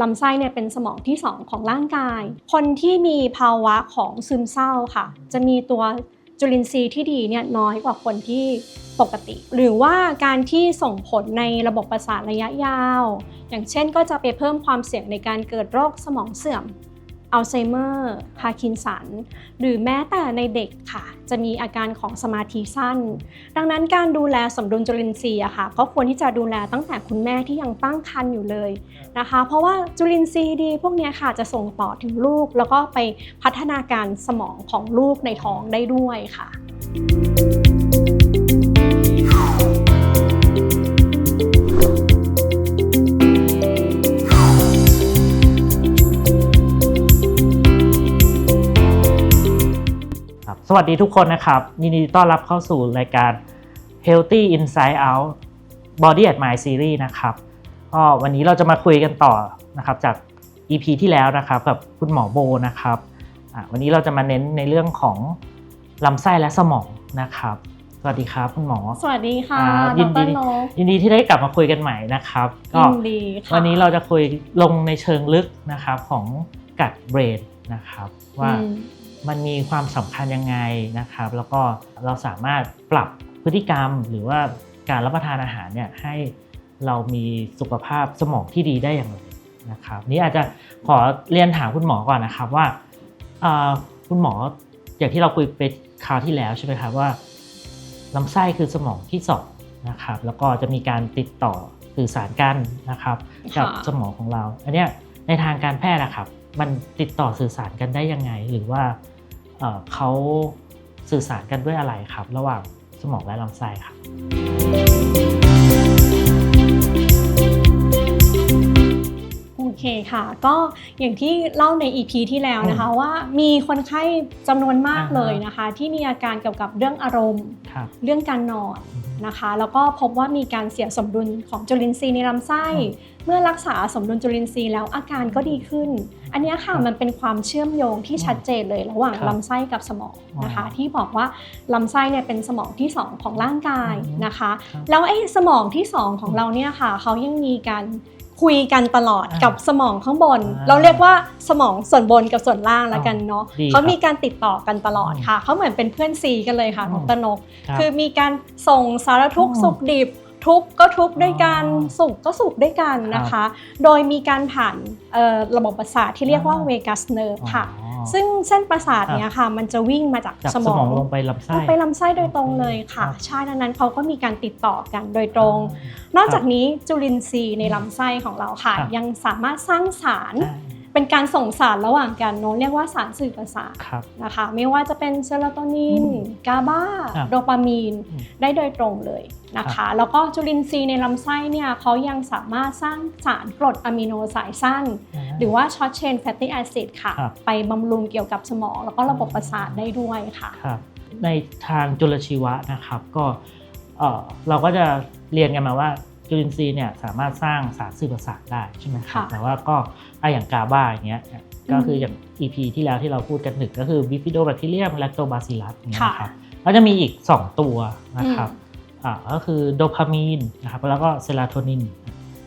ลำไส้เนี่ยเป็นสมองที่ 2 ของร่างกาย คนที่มีภาวะของซึมเศร้าค่ะ จะมีตัวจุลินทรีย์ที่ดีเนี่ยน้อยกว่าคนที่ปกติ หรือว่าการที่ส่งผลในระบบประสาทระยะยาว อย่างเช่นก็จะไปเพิ่มความเสี่ยงในการเกิดโรคสมองเสื่อม อัลไซเมอร์พาร์กินสัน หรือแม้แต่ในเด็กค่ะ จะมีอาการของสมาธิสั้น ดังนั้นการดูแลสมดุลจุลินทรีย์ค่ะ ก็ควรที่จะดูแลตั้งแต่คุณแม่ที่ยังตั้งครรภ์อยู่เลยนะคะ เพราะว่าจุลินทรีย์ดีพวกนี้ค่ะจะส่งต่อถึงลูก แล้วก็ไปพัฒนาการสมองของลูกในท้องได้ด้วยค่ะครั วัสดีทุกคนนะครับ ยินดีต้อนรับเข้าสู่รายการ Healthy Inside Out Body at My Series นะครับก็วันนี้เราจะมาคุยกันต่อนะครับจาก EP ที่แล้วนะครับกับคุณหมอโบนะครับอะวันนี้เราจะมาเน้นในเรื่องของลำไส้และสมองนะครับ สวัสดีครับคุณหมอ สวัสดีค่ะอ่าดยินดีรนกยินดีที่ได้กลับมาคุยกันใหม่นะครับก็ยินดีค่ะวันนี้เราจะคุยลงในเชิงลึกนะครับของกัดเบรนนะครับว่าอื มันมีความสำคัญยังไงนะครับ แล้วก็เราสามารถปรับพฤติกรรมหรือว่าการรับประทานอาหารเนี่ยให้เรามีสุขภาพสมองที่ดีได้อย่างไรนะครับ นี่อาจจะขอเรียนถามคุณหมอก่อนนะครับว่าคุณหมออย่างที่เราคุยไปคราวที่แล้วใช่ไหมครับว่าลำไส้คือสมองที่สองนะครับ แล้วก็จะมีการติดต่อสื่อสารกันนะครับกับสมองของเรา อันเนี้ยในทางการแพทย์นะครับ มันติดต่อสื่อสารกันได้ยังไง หรือว่า เอ่อเขาสื่อสารกันด้วยอะไรครับ ระหว่างสมองและลำไส้ครับโอเคค่ะ ก็อย่างที่เล่าใน EP ที่แล้วนะคะว่ามีคนไข้จำนวนมากอ่าฮะเลยนะคะ ที่มีอาการเกี่ยวกับเรื่องอารมณ์ครับเรื่องการนอน นะคะ แล้วก็พบว่ามีการเสียสมดุลของจุลินทรีย์ในลำไส้อืมเมื่อรักษาสมดุลจุลินทรีย์แล้วอาการก็ดีขึ้น อันเนี้ยค่ะครับมันเป็นความเชื่อมโยงที่ชัดเจนเลยระหว่างครับลำไส้กับสมองนะคะอ๋อที่บอกว่าลำไส้เนี่ยเป็นสมองที่สองของร่างกายอืมนะคะครับแล้วไอ้สมองที่สองของเราเนี่ยค่ะเขายังมีการ คุยกันตลอดอ่ากับสมองข้างบนอ่าเราเรียกว่าสมองส่วนบนกับส่วนล่างแล้วกันเนาะดีเขาครับมีการติดต่อกันตลอดค่ะเขาเหมือนเป็นเพื่อนซีกันเลยค่ะอืดมรนกรับคือมีการส่งสารทุกข์อืมสุขดิบทุกข์ก็ทุกข์ด้วยกันอ๋อสุขก็สุขด้วยกันนะคะ โดยมีการผ่านเอ่อระบบประสาทที่เรียกว่าอ่าเวกัสเนิร์ฟค่ะอ๋อ ซึ่งเส้นประสาทเนี้ยค่ะ มันจะวิ่งมาจากจากสสมมอองงลงไปลำไส้ลงไปลำไส้โดยตรงเลยค่ะครับใช่ดังนั้นเขาก็มีการติดต่อกันโดยตรง นอกจากนี้จุลินทรีย์ในลำไส้ของเราค่ะครับยังสามารถสร้างสารอ่าเป็นการส่งสารระหว่างกันเนอะเรียกว่าสารสื่อประสาทครับนะคะ ไม่ว่าจะเป็นเซโรโทนินอืมกาบาครับโดปามีนอืมได้โดยตรงเลย นะครัคะบแล้วก็จุลินทรีย์ในลำไส้เนี่ยเขายังสามารถสร้างสารกรดอะมิโนสายสั้น หรือว่าช็อตเชนแฟตตี้แอซิดค่ะครับไปบำรุงเกี่ยวกับสมองแล้วก็ระบบประสาทได้ด้วยค่ะครับในทางจุลชีวะนะครับก็เอ่อเราก็จะเรียนกันมาว่าจุลินทรีย์เนี่ยสามารถสร้างสารสื่อประสาทได้ใช่ไหมครับค่ะแต่ว่าก็อะอย่างกาบาอย่างเงี้ยก็คืออย่าง EP ที่แล้วที่เราพูดกันหนึ่งก็คือ Bifidobacterium lactobacillus เนี่ยนะครับแล้วจะมีอีก 2 ตัวนะครับอ่า ก็คือโดพามีนนะครับแล้วก็เซโรโทนิน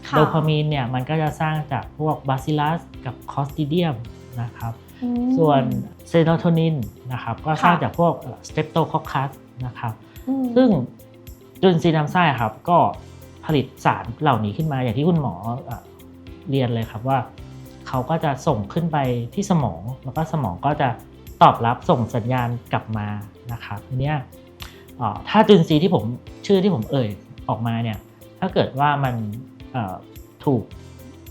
ค่ะโดพามีนเนี่ยมันก็จะสร้างจากพวกบาซิลัสกับคอสติเดียมนะครับอืมส่วนเซโรโทนินนะครับก็สร้างค่ะจากพวกสเตปโตคอคัสนะครับอืมซึ่งจุลินทรีย์ลำไส้ครับก็ผลิตสารเหล่านี้ขึ้นมาอย่างที่คุณหมอเอ่อเรียนเลยครับว่าเขาก็จะส่งขึ้นไปที่สมอง แล้วก็สมองก็จะตอบรับส่งสัญญาณกลับมานะครับทีเนี้ยเอ่อ ถ้าจุลินทรีย์ที่ผมชื่อที่ผมเอ่ยออกมาเนี่ยถ้าเกิดว่ามันเอ่อถูก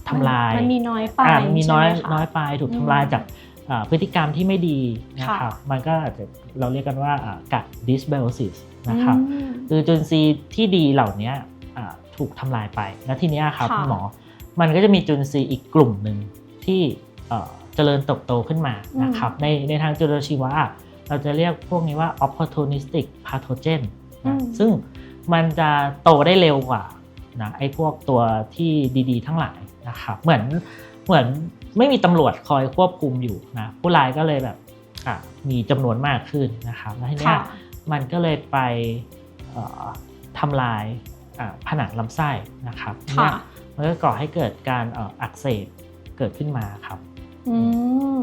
ทำลายมันมีน้อยไปอ่ามีน้อยใช่ไหมคะน้อยไปถูกอืมทำลายจากอ่าพฤติกรรมที่ไม่ดีนะครับค่ะมันก็อาจจะเราเรียกกันว่าอ่ากัด dysbiosis นะครับอืมคือจุลินทรีย์ที่ดีเหล่านี้อ่าถูกทำลายไป แล้วทีเนี้ยครับค่ะคุณหมอมันก็จะมีจุลินทรีย์อีกกลุ่มหนึ่งที่เอ่อเจริญเติบโตขึ้นมานะครับในในทางจุลชีวะ เราจะเรียกพวกนี้ว่า opportunistic pathogen อืนะมซึ่งมันจะโตได้เร็วกว่านะไอ้พวกตัวที่ดีๆ ทั้งหลายนะครับเหมือนเหมือนไม่มีตำรวจคอยควบคุมอยู่นะผู้ร้ายก็เลยแบบอะมีจำนวนมากขึ้นนะครับแล้วทีเนี้ยค่ะมันก็เลยไปเอ่อทำลายอะผนังลำไส้นะครับค่ะเนี่ยมันก็ก่อให้เกิดการเอ่ออักเสบเกิดขึ้นมาครับอืม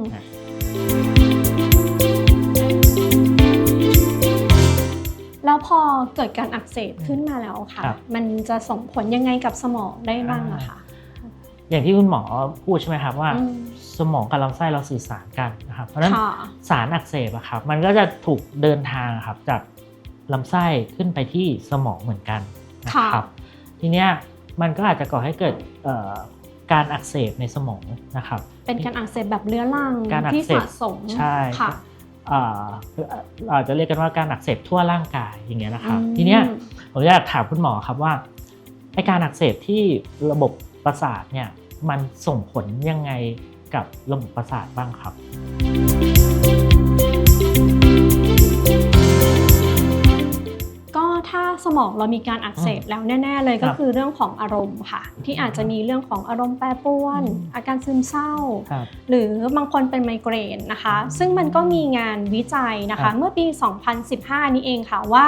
แล้วพอเกิดการอักเสบขึ้นมาแล้วค่ะ ครับ มันจะส่งผลยังไงกับสมองได้บ้างอะคะ อย่างที่คุณหมอพูดใช่ไหมครับว่า อืม สมองกับลำไส้เราสื่อสารกันนะครับ เพราะฉะนั้นค่ะ สารอักเสบอะครับมันก็จะถูกเดินทางอะครับจากลำไส้ขึ้นไปที่สมองเหมือนกันนะครับ ทีเนี้ยมันก็อาจจะก่อให้เกิดเอ่อการอักเสบในสมองนะครับ เป็นการอักเสบแบบเรื้อรังการอักที่เสบ สะสมใช่ค่ะ อ่าคืออาจจะเรียกกันว่าการอักเสบทั่วร่างกายอย่างเงี้ยนะครับอืมทีเนี้ยผมอยากถามคุณหมอครับว่าไอการอักเสบที่ระบบประสาทเนี่ยมันส่งผลยังไงกับระบบประสาทบ้างครับ ถ้าสมองเรามีการอักเสบแล้วแน่ๆเลยก็ครับคือเรื่องของอารมณ์ค่ะ ที่อาจจะมีเรื่องของอารมณ์แปรปรวนอืมอาการซึมเศร้าครับหรือบางคนเป็นไมเกรนนะคะ ซึ่งมันก็มีงานวิจัยนะครัคะบเมื่อปี 2015 นี้เองค่ะว่า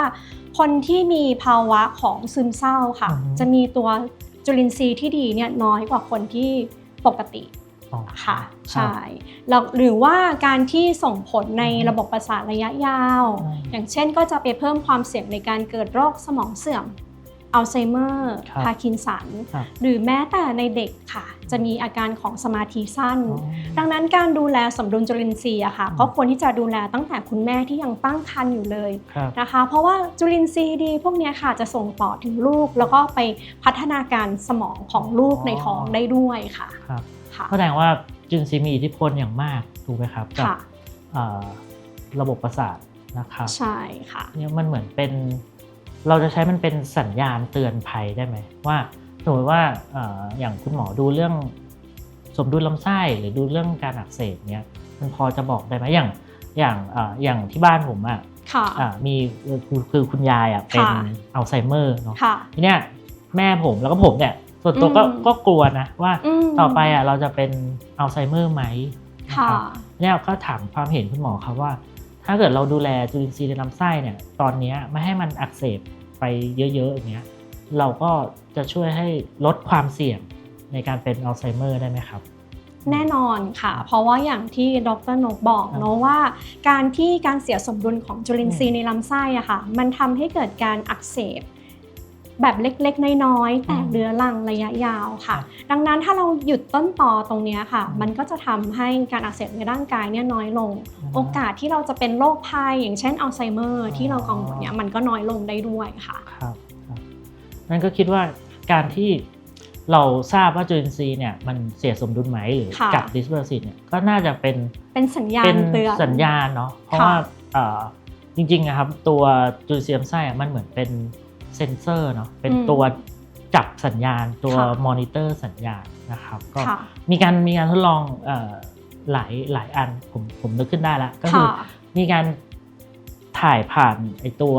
คนที่มีภาวะของซึมเศร้าค่ะอืมจะมีตัวจุลินทรีย์ที่ดีเนี่ยน้อยกว่าคนที่ปกติอ๋อ ค่ะรับใช่แล้วหรือว่าการที่ส่งผลในอืมระบบประสาทระยะยาวอืมอย่างเช่นก็จะไปเพิ่มความเสี่ยงในการเกิดโรคสมองเสื่อมอัลไซเมอร์ครับพาร์กินสันครับหรือแม้แต่ในเด็กค่ะ จะมีอาการของสมาธิสั้นอ๋อดังนั้นการดูแลสมดุลจุลินทรีย์อะค่ะอืมก็ควรที่จะดูแลตั้งแต่คุณแม่ที่ยังตั้งครรภ์อยู่เลยครับนะคะ เพราะว่าจุลินทรีย์ดีพวกเนี้ยค่ะจะส่งต่อถึงลูก แล้วก็ไปพัฒนาการสมองของลูกในท้องได้ด้วยค่ะ ครับค่ะแสดงว่าจุลินทรีย์มีอิทธิพลอย่างมากถูกไหมครับกับค่ะเอ่อระบบประสาทนะครับใช่ค่ะเนี่ยมันเหมือนเป็น เราจะใช้มันเป็นสัญญาณเตือนภัยได้ไหมว่าสมมติว่าเอ่ออย่างคุณหมอดูเรื่องสมดุลลำไส้หรือดูเรื่องการอักเสบเนี่ยมันพอจะบอกได้ไหมอย่างอย่างเอ่ออย่างที่บ้านผมอะค่ะอะมีเอ่อคือคือคุณยายอะเป็นค่ะอัลไซเมอร์เนาะค่ะทีเนี้ยแม่ผมแล้วก็ผมเนี่ย ส่วนตัวก็อืมก็กลัวนะว่ามต่อไปอะเราจะเป็นอัลไซเมอร์ไหมนะค่ะครับเนี่ยก็ถามความเห็นคุณหมอครับว่า ถ้าเกิดเราดูแลจุลินทรีย์ในลำไส้เนี่ย ตอนเนี้ยไม่ให้มันอักเสบไปเยอะๆอย่างเงี้ยเราก็จะช่วยให้ลดความเสี่ยงในการเป็นอัลไซเมอร์ได้ไหมครับแน่นอนค่ะ เพราะว่าอย่างที่ดรนกบอกครับเนาะว่า การที่การเสียสมดุลของจุลินทรีย์ในลำไส้อะค่ะ มันทำให้เกิดการอักเสบ แบบเล็กๆ น้อยๆ แต่อืมเรื้อรังระยะยาวค่ะครับดังนั้นถ้าเราหยุดต้นต่อตรงเนี้ยค่ะอืมมันก็จะทำให้การอักเสบในร่างกายเนี่ยน้อยลงอืมโอกาสที่เราจะเป็นโรคภัยอย่างเช่นอัลไซเมอร์อ๋อที่เรากังวลเนี่ยมันก็น้อยลงได้ด้วยค่ะครับครับนั่นก็คิดว่าการที่เราทราบว่าจุลินทรีย์เนี่ยมันเสียสมดุลไหมหรือค่ะกับดิสเบอร์ซินเนี่ยก็น่าจะเป็นเป็นสัญญาเป็ณนเตือนสัญญาณเนาะเพราะค่ะว่าเอ่อจริงๆนะครับตัวจุลินทรีย์ลำไส้อะมันเหมือนเป็น เซนเซอร์เนาะเป็นตัวจับสัญญาณตัวมอนิเตอร์สัญญาณนะครับก็ค่ะมีการมีการทดลองเอ่อหลายหลายอันผมผมนึกขึ้นได้ละก็คือค่ะมีการถ่ายผ่านไอตัว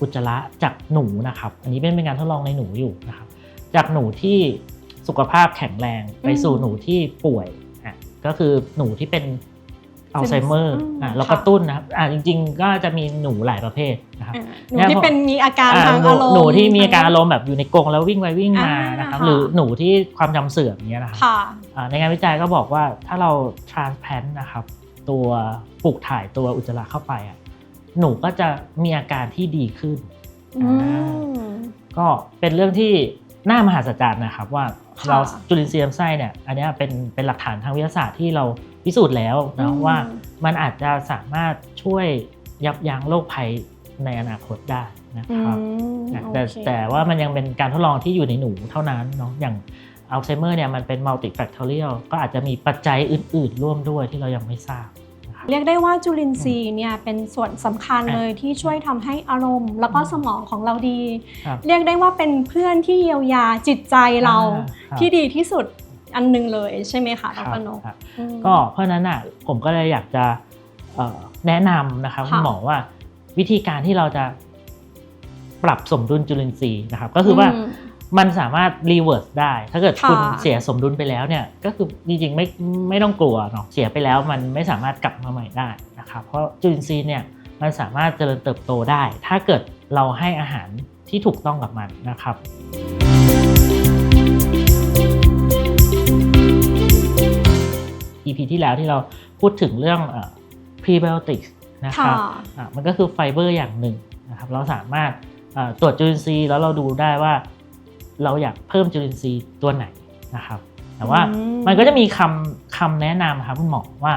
อุจจาระจากหนูนะครับ อันนี้เป็นเป็นการทดลองในหนูอยู่นะครับ จากหนูที่สุขภาพแข็งแรงไปสู่อืมหนูที่ป่วยอะก็คือหนูที่เป็น อัลไซเมอร์อืมอะเราค่ะกระตุ้นนะครับอะจริง ๆ ก็จะมีหนูหลายประเภทนะครับอ่าหนูที่เป็นมีอาการอะทางหนูอารมณ์หนูที่มีอาการอารมณ์แบบอยู่ในกรงแล้ววิ่งไปวิ่งมาอ่านนะครับค่ะหรือหนูที่ความจำเสื่อมอย่างเงี้ยนะครับค่ะอ่าในงานวิจัยก็บอกว่าถ้าเรา transplant นะครับ ตัวปลูกถ่ายตัวอุจจาระเข้าไปอะหนูก็จะมีอาการที่ดีขึ้นอืมก็เป็นเรื่องที่น่ามหัศจรรย์นะครับว่าค่ะเราจุลินทรีย์ลำไส้เนี่ยอันเนี้ยเป็นเป็นหลักฐานทางวิทยาศาสตร์ที่เรา พิสูจน์แล้วนะอืมว่ามันอาจจะสามารถช่วยยับยั้งโรคภัยในอนาคตได้นะครับอืมนะโอแต่เคแต่ว่ามันยังเป็นการทดลองที่อยู่ในหนูเท่านั้นเนาะอย่างอัลไซเมอร์เนี่ยมันเป็นมัลติแฟกทอเรียลก็อาจจะมีปัจจัยอื่น ๆ ร่วมด้วยที่เรายังไม่ทราบนะครับเรียกได้ว่าจุลินทรีย์เนี่ยเป็นส่วนสำคัญอะเลยที่ช่วยทำให้อารมณ์ แล้วก็สมองของเราดีครับเรียกได้ว่าเป็นเพื่อนที่เยียวยาจิตใจเราอ่าครับที่ดีที่สุด อันหนึงเลยใช่ไหมคะดครับรนกครับอืมก็เพราะฉะนั้นอะผมก็เลยอยากจะเอ่อแนะนำนะครับค่ะคุณหมอว่าวิธีการที่เราจะปรับสมดุลจุลินทรีย์นะครับ ก็คือว่ามมันสามารถรีเวิร์สได้ ถ้าเกิดค่ะคุณเสียสมดุลไปแล้วเนี่ย ก็คือจริงๆไม่ไม่ต้องกลัวเนาะเสียไปแล้วมันไม่สามารถกลับมาใหม่ได้นะครับเพราะจุลินทรีย์เนี่ยมันสามารถเจริญเติบโตได้ ถ้าเกิดเราให้อาหารที่ถูกต้องกับมันนะครับ EP ที่แล้วที่เราพูดถึงเรื่องเอ่อ prebiotics นะคค่ะรับอะมันก็คือไฟเบอร์อย่างหนึ่งนะครับเราสามารถเอ่อตรวจจุลินทรีย์แล้วเราดูได้ว่า เราอยากเพิ่มจุลินทรีย์ตัวไหนนะครับ แต่ว่าอืมมันก็จะมีคำคำแนะนำครับคุณหมอว่า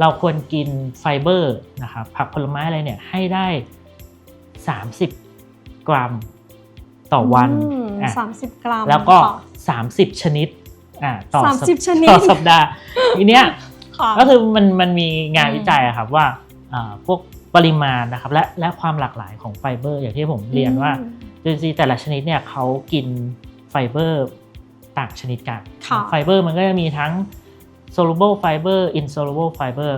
เราควรกินไฟเบอร์นะครับผักผลไม้อะไรเนี่ยให้ได้ 30 กรัมต่อวันอืมอะสามสิบกรัม แล้วก็ค่ะ30 ชนิด อะต่อสามสิบสัปชนิดต่อสัปดาห์ทีเนี้ยค่ะก็คือมันมันมีงานอืมวิจัยอะครับว่าอ่าพวกปริมาณนะครับและและความหลากหลายของไฟเบอร์อย่างที่ผมเรียนว่าอืมจุลินทรีย์แต่ละชนิดเนี่ยเขากินไฟเบอร์ต่างชนิดกันค่ะไฟเบอร์มันก็จะมีทั้ง soluble fiber insoluble fiber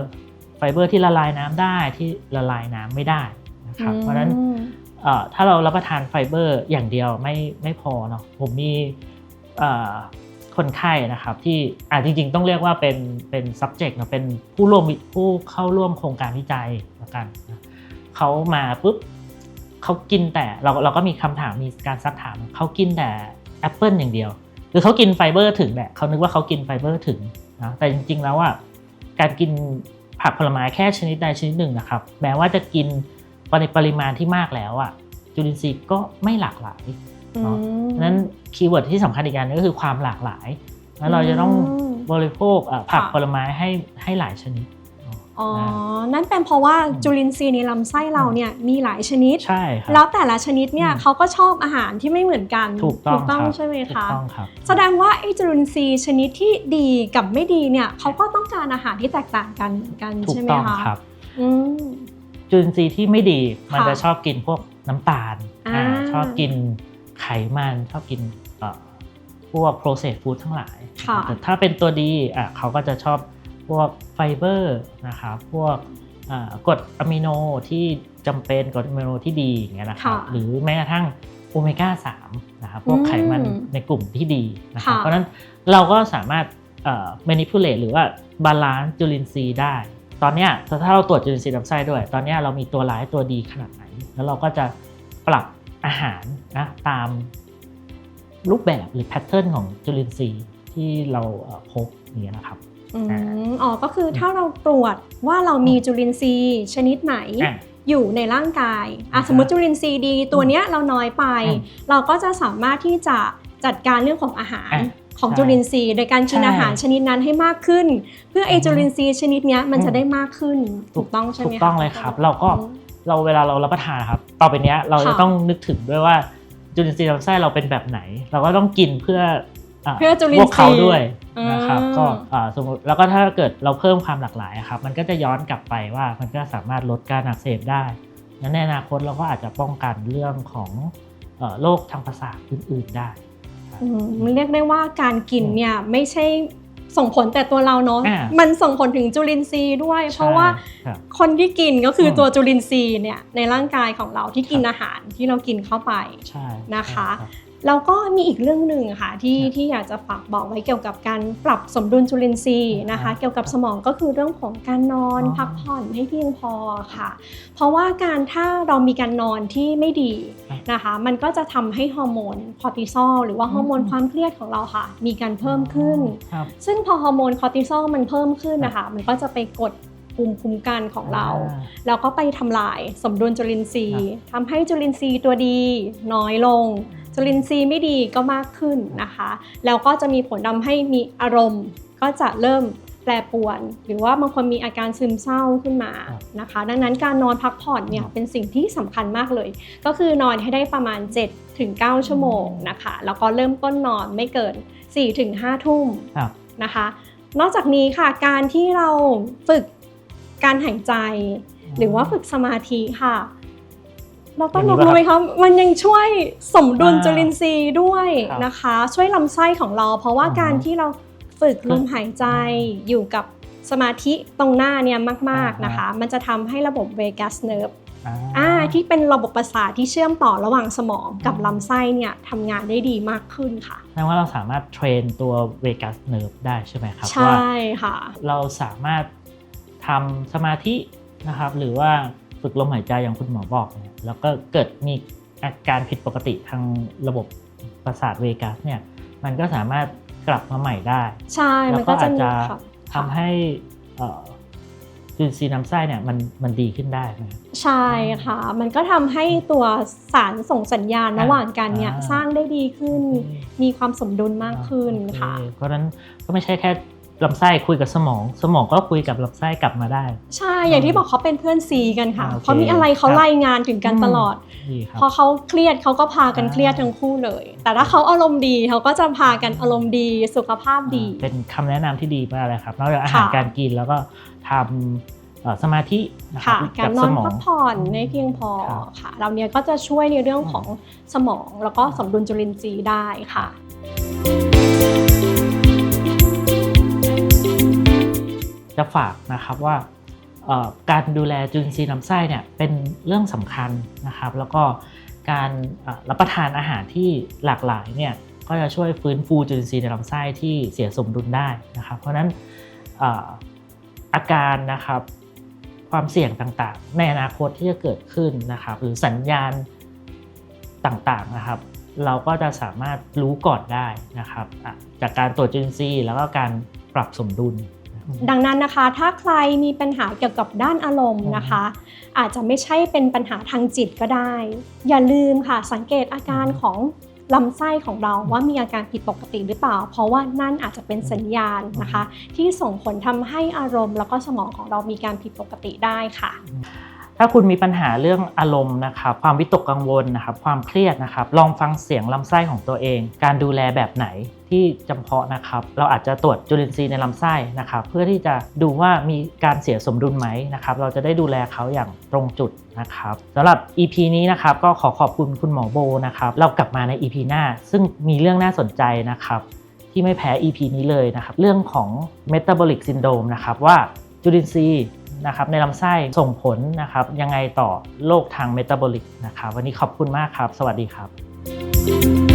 ไฟเบอร์ที่ละลายน้ำได้ที่ละลายน้ำไม่ได้นะครับเพราะฉะนั้นอืมเอ่อถ้าเรารับประทานไฟเบอร์อย่างเดียวไม่ไม่พอเนาะผมมีเอ่อ คนไข้นะครับที่อ่าจริง ๆ ต้องเรียกว่าเป็นเป็น subject เนะเป็นผู้ร่วมผู้เข้าร่วมโครงการวิจัยละกันนะเขามาปุ๊บเขากินแต่เราเราก็มีคำถามมีการซักถามเขากินแต่แอปเปิลอย่างเดียวคือเขากินไฟเบอร์ถึงแหละเขานึกว่าเขากินไฟเบอร์ถึงนะแต่จริง ๆ แล้วอะการกินผักผลไม้แค่ชนิดใดชนิดหนึ่งนะครับ แม้ว่าจะกินปริมาณที่มากแล้วอะจุลินทรีย์ก็ไม่หลากหลาย เนอะอืมฉะนั้นคีย์เวิร์ดที่สำคัญอีกอย่างหนึงก็คือความหลากหลาย แล้วเราจะต้องอืมบริโภคเอ่อผักค่ะผลไม้ให้ให้หลายชนิดเนอะอ๋อนะนั่นเป็นเพราะว่าอืมจุลินทรีย์ในลำไส้เราเนี่ยมีหลายชนิด ใช่ครับ แล้วแต่ละชนิดเนี่ยอืมเขาก็ชอบอาหารที่ไม่เหมือนกัน ถูกต้องครับใช่ไหมถูกคะต้องครับ แสดงว่าไอ้จุลินทรีย์ชนิดที่ดีกับไม่ดีเนี่ยเขาก็ต้องการอาหารที่แตกต่างกันเหมือนกันถูกใช่ไหมต้องคะครับอืมจุลินทรีย์ที่ไม่ดีมันค่ะจะชอบกินพวกน้ำตาลอ่าอ่าชอบกิน ไขมันชอบกินเอ่อพวก processed food ทั้งหลายค่ะแต่ถ้าเป็นตัวดีอะเขาก็จะชอบพวกไฟเบอร์นะครับพวกอ่ากรดอะมิโนที่จำเป็นกรดอะมิโนที่ดีอย่างเงี้ยนะครับค่ะหรือแม้กระทั่งโอเมก้า3นะครับพวกอืมไขมันในกลุ่มที่ดีนะครับค่ะเพราะฉะนั้นเราก็สามารถเอ่อ manipulate หรือว่าบาลานซ์จุลินทรีย์ได้ ตอนเนี้ยถ้าเราตรวจจุลินทรีย์ลำไส้ด้วย ตอนเนี้ยเรามีตัวร้ายตัวดีขนาดไหน แล้วเราก็จะปรับ อาหารนะตามรูปแบบหรือแพทเทิร์นของจุลินทรีย์ที่เราเอ่อพบอย่างเงี้ยนะครับอืมอ๋อก็คือถ้าเราตรวจว่าเรามีจุลินทรีย์ชนิดไหนอะอยู่ในร่างกายอะอ่าฮะสมมติจุลินทรีย์ดีตัวเนี้ยเราน้อยไปอืมเราก็จะสามารถที่จะจัดการเรื่องของอาหารอะของใช่จุลินทรีย์โดยการกินใช่อาหารชนิดนั้นให้มากขึ้น เพื่อไออืมจุลินทรีย์ชนิดเนี้ยมันอืมจะได้มากขึ้น ถูกต้องใช่ไหมถูกต้องคะเลยครับ เราก็อืม เราเวลาเรารับประทานนะครับต่อไปเนี้ยเราจะค่ะต้องนึกถึงด้วยว่าจุลินทรีย์ลำไส้เราเป็นแบบไหน เราก็ต้องกินเพื่อเพื่อจุลินทรีย์พวกเขาด้วยนะครับอ่าก็อ่าสมมติแล้วก็ถ้าเกิดเราเพิ่มความหลากหลายอะครับ มันก็จะย้อนกลับไปว่ามันก็สามารถลดการอักเสบได้และในอนาคตเราก็อาจจะป้องกันเรื่องของเอ่อโรคทางประสาทอื่น ๆได้อืมมันเรียกได้ว่าการกินเนี่ยไม่ใช่ ส่งผลแต่ตัวเราเนาะอ่ามันส่งผลถึงจุลินทรีย์ด้วย เพราะว่าใช่ครับคนที่กินก็คืออมตัวจุลินทรีย์เนี่ยในร่างกายของเราที่กินครับอาหารที่เรากินเข้าไปใช่นะคะใช่รับ แล้วก็มีอีกเรื่องหนึ่งค่ะที่ครับที่อยากจะฝากบอกไว้เกี่ยวกับการปรับสมดุลจุลินทรีย์นะคะครับเกี่ยวกับสมองก็คือเรื่องของการนอนอ๋อพักผ่อนให้เพียงพอค่ะ เพราะว่าการถ้าเรามีการนอนที่ไม่ดีนะคะ มันก็จะทำให้ฮอร์โมนคอร์ติซอลหรือว่าฮอร์โมนอืมความเครียดของเราค่ะ มีการเพิ่มขึ้นครับซึ่งพอฮอร์โมนคอร์ติซอลมันเพิ่มขึ้นนะคะมันก็จะไปกดภูมิคุ้มกันของเราอ่แล้วก็ไปทำลายสมดุลจุลินทรีย์ทำให้จุลินทรีย์ตัวดีน้อยลง จุลินทรีย์ไม่ดีก็มากขึ้นนะคะ แล้วก็จะมีผลทำให้มีอารมณ์ ก็จะเริ่มแปรปรวน หรือว่าบางคนมีอาการซึมเศร้าขึ้นมาครับนะคะ ดังนั้นการนอนพักผ่อนเนี่ยเป็นสิ่งที่สำคัญมากเลย ก็คือนอนให้ได้ประมาณ 7-9ถึง9ชั่วโมงนะคะ แล้วก็เริ่มต้นนอนไม่เกิน 4-5ถึง5ทุ่มครับนะคะ นอกจากนี้ค่ะการที่เราฝึกการหายใจ หรือว่าฝึกสมาธิค่ะ เราต้องอย่างบนี้อกป่ะรู้ไหมคะมันยังช่วยสมดุลอ่าจุลินทรีย์ด้วยครับนะคะ ช่วยลำไส้ของเรา เพราะว่าอือฮึการที่เราฝึกคือลมหายใจอยู่กับสมาธิตรงหน้าเนี่ยมากอ่าฮะๆนะคะ มันจะทำให้ระบบเวกัสเนิร์ฟอ่าอ่าที่เป็นระบบประสาทที่เชื่อมต่อระหว่างสมองกับอืมลำไส้เนี่ยทำงานได้ดีมากขึ้นค่ะแปลว่าเราสามารถเทรนตัวเวกัสเนิร์ฟได้ใช่ไหมครับใช่ว่าค่ะ เราสามารถทำสมาธินะครับหรือว่า ฝึกลมหายใจอย่างคุณหมอบอกเนี่ยแล้วก็เกิดมีอาการผิดปกติทางระบบประสาทเวกัสเนี่ยมันก็สามารถกลับมาใหม่ได้ ใช่แล้มันวก็ก็จะอาจมีจะค่ะทำให้เอ่อจุลินทรีย์น้ำไส้เนี่ยมันมันดีขึ้นได้ไหมใช่ค่ะ มันก็ทำให้ตัวสารส่งสัญญาณระหว่างกันเนี่ยอ่าสร้างได้ดีขึ้นโอเคมีความสมดุลมากขึ้นโอเค่ะ เพราะฉะนั้นก็ไม่ใช่แค่ ลำไส้คุยกับสมอง สมองก็คุยกับลำไส้กลับมาได้ ใช่ อย่างที่บอกเขาเป็นเพื่อนซีกันค่ะอ่าโอเคเขามีอะไรเขาครับ รายงานถึงกันตลอด ดีครับ พอเขาเครียดเขาก็พากันอ่า เครียดทั้งคู่เลย แต่ถ้าเขาอารมณ์ดีเขาก็จะพากันอารมณ์ดีสุขภาพดี อ่าเป็นคำแนะนำที่ดีมากเลยครับนอกจากอาหารค่ะการกินแล้วก็ทำเอ่อสมาธินะครัค่ะ บการบนอสนมองพักผ่อนให้เพียงพอครับค่ะ เราเนี้ยก็จะช่วยในเรื่องของสมองแล้วก็สมดุลจุลินทรีย์ได้ค่ะ จะฝากนะครับว่าการดูแลจุลินทรีย์ลำไส้เนี่ยเป็นเรื่องสำคัญนะครับ แล้วก็การรับประทานอาหารที่หลากหลายเนี่ยก็จะช่วยฟื้นฟูจุลินทรีย์ในลำไส้ที่เสียสมดุลได้นะครับ เพราะนั้นอาการนะครับความเสี่ยงต่างๆ ในอนาคตที่จะเกิดขึ้นนะครับ หรือสัญญาณต่างๆนะครับ เราก็จะสามารถรู้ก่อนได้นะครับ จากการตรวจจุลินทรีย์แล้วก็การปรับสมดุล ดังนั้นนะคะถ้าใครมีปัญหาเกี่ยวกับด้านอารมณ์นะคะ อาจจะไม่ใช่เป็นปัญหาทางจิตก็ได้ อย่าลืมค่ะสังเกตอาการอืมของลำไส้ของเราว่ามีอาการผิดปกติหรือเปล่า เพราะว่านั่นอาจจะเป็นสัญญาณนะคะ ที่ส่งผลทำให้อารมณ์ แล้วก็สมองของเรามีการผิดปกติได้ค่ะ ถ้าคุณมีปัญหาเรื่องอารมณ์นะครับความวิตกกังวลนะครับความเครียดนะครับลองฟังเสียงลำไส้ของตัวเอง การดูแลแบบไหนที่จำเพาะนะครับเราอาจจะตรวจจุลินทรีย์ในลำไส้นะครับเพื่อที่จะดูว่ามีการเสียสมดุลไหมนะครับเราจะได้ดูแลเขาอย่างตรงจุดนะครับสำหรับ EP นี้นะครับก็ขอขอบคุณคุณหมอโบนะครับเรากลับมาใน EP หน้า ซึ่งมีเรื่องน่าสนใจนะครับที่ไม่แพ้ EP นี้เลยนะครับเรื่องของ metabolic syndrome นะครับว่าจุลินทรีย์ นะครับในลำไส้ส่งผลนะครับยังไงต่อโรคทางเมตาบอลิกนะครับวันนี้ขอบคุณมากครับ สวัสดีครับ